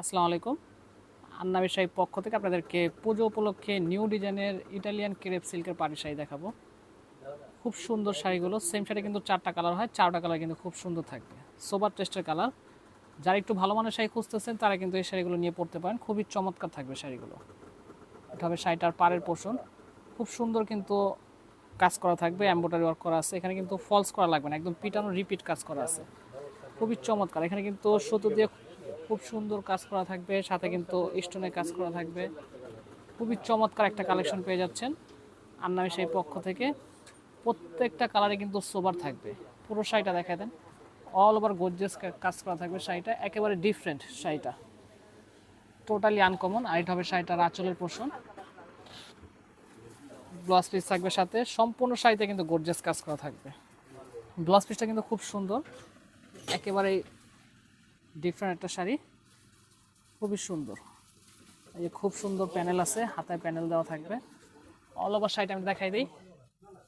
আসসালামু আলাইকুম। আন্নাবি শাহী পক্ষ থেকে আপনাদেরকে পুজো উপলক্ষে নিউ ডিজাইনের ইটালিয়ান ক্রেপ সিল্কের পাটি শাড়ি দেখাবো। খুব সুন্দর শাড়িগুলো সেম শাড়ি কিন্তু চারটা কালার হয়, চারটা কালার কিন্তু খুব সুন্দর থাকবে। সোবার টেস্টের কালার যারা একটু ভালো মানের শাড়ি খুঁজতেছেন, তারা কিন্তু এই শাড়িগুলো নিয়ে পড়তে পারেন। খুবই চমৎকার থাকবে শাড়িগুলো। এটা হবে শাড়িটার পাড়ের পোষণ খুব সুন্দর কিন্তু কাজ করা থাকবে এম্ব্রয়ডারি ওয়ার্ক করা আছে। এখানে কিন্তু ফলস করা লাগবে না, একদম পিটানো রিপিট কাজ করা আছে। খুবই চমৎকার। এখানে কিন্তু সুতো দিয়ে খুব সুন্দর কাজ করা থাকবে, সাথে কিন্তু স্টোনে কাজ করা থাকবে। খুবই চমৎকার একটা কালেকশন পেয়ে যাচ্ছেন আন্নামি সেই পক্ষ থেকে। প্রত্যেকটা কালারে কিন্তু সোবার থাকবে। পুরো শাড়িটা দেখায় দেন। অল ওভার গোর্জেস কাজ করা থাকবে শাড়িটা। একেবারে ডিফারেন্ট শাড়িটা। টোটালি আনকমন আর এটা হবে শাড়িটার আঁচলের পোষণ ব্লাউজ পিস থাকবে সাথে। সম্পূর্ণ শাড়িতে কিন্তু গোর্জেস কাজ করা থাকবে। ব্লাউজ পিসটা কিন্তু খুব সুন্দর। একেবারে ডিফারেন্ট একটা শাড়ি। খুবই সুন্দর। এই যে খুব সুন্দর প্যানেল আছে, হাতায় প্যানেল দেওয়া থাকবে। অল ওভার শাড়িটা আমি দেখাই দিই।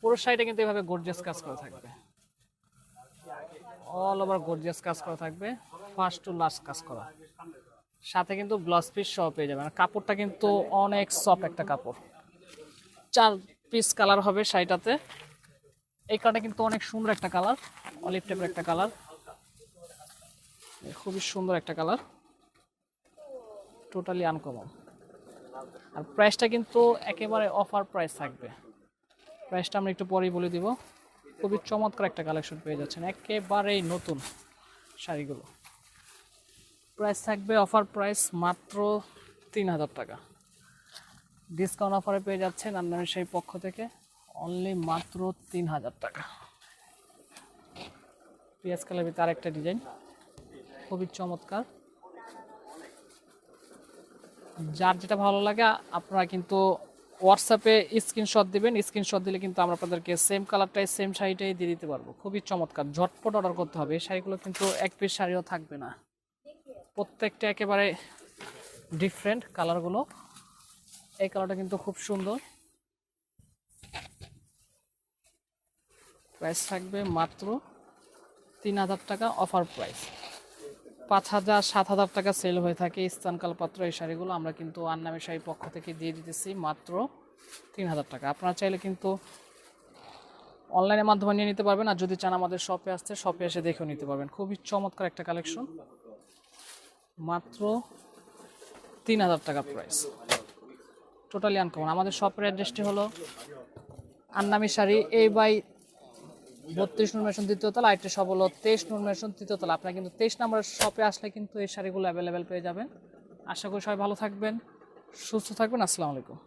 পুরো শাড়িটা কিন্তু এভাবে গর্জিয়াস কাজ করা থাকবে। অল ওভার গর্জিয়াস কাজ করা থাকবে। ফার্স্ট টু লাস্ট কাজ করা। সাথে কিন্তু ব্লাউজ পিস সহ পেয়ে যাবেন। কাপড়টা কিন্তু অনেক সফট একটা কাপড়। চার পিস কালার হবে শাড়িটাতে। এই কালারটা কিন্তু অনেক সুন্দর একটা কালার অলিভ টাইপের একটা কালার খুবই সুন্দর একটা কালার। টোটালি আনকমন আর প্রাইসটা কিন্তু একেবারে অফার প্রাইস থাকবে। প্রাইসটা আমরা একটু পরেই বলে দিব। খুবই চমৎকার একটা কালেকশন পেয়ে যাচ্ছেন। একেবারেই নতুন শাড়িগুলো। প্রাইস থাকবে অফার প্রাইস মাত্র তিন হাজার টাকা ডিসকাউন্ট অফারে পেয়ে যাচ্ছেন আপনার সেই পক্ষ থেকে। অনলি মাত্র তিন হাজার টাকা। পিএস কালার ভিতরে আরেকটা ডিজাইন খুবই চমৎকার। যার যেটা ভালো লাগে, আপনারা কিন্তু হোয়াটসঅ্যাপে স্ক্রিনশট দিবেন। স্ক্রিনশট দিলে কিন্তু আমরা আপনাদেরকে সেম কালারটাই সেম শাড়িটাই দিয়ে দিতে পারব। খুবই চমৎকার। ঝটপট অর্ডার করতে হবে। এই শাড়িগুলো কিন্তু এক পিস শাড়িও থাকবে না। প্রত্যেকটা একেবারে ডিফারেন্ট কালারগুলো এই কালারটা কিন্তু খুব সুন্দর। প্রাইস থাকবে মাত্র তিন হাজার টাকা অফার প্রাইস পাঁচ হাজার, সাত হাজার টাকা সেল হয়ে থাকে স্থানকাল পাত্র এই শাড়িগুলো। আমরা কিন্তু আন্নামে শাড়ির পক্ষ থেকে দিয়ে দিতেছি মাত্র তিন হাজার টাকা। আপনারা চাইলে কিন্তু অনলাইনের মাধ্যমে নিয়ে নিতে পারবেন, আর যদি চান আমাদের শপে আসতে শপে এসে দেখেও নিতে পারবেন। খুবই চমৎকার একটা কালেকশন মাত্র তিন হাজার টাকা প্রাইস টোটালি আনকমন আমাদের শপের অ্যাড্রেসটি হলো আন্নামি শাড়ি এই বাই বত্রিশ নম্বর দ্বিতীয় তলা আরেকটি সব হলো তেইশ নম্বর তৃতীয় তলা। আপনারা কিন্তু তেইশ নম্বর শপে আসলে কিন্তু এই শাড়িগুলো অ্যাভেলেবেল পেয়ে যাবেন। আশা করি সবাই ভালো থাকবেন, সুস্থ থাকবেন, আসসালামু আলাইকুম।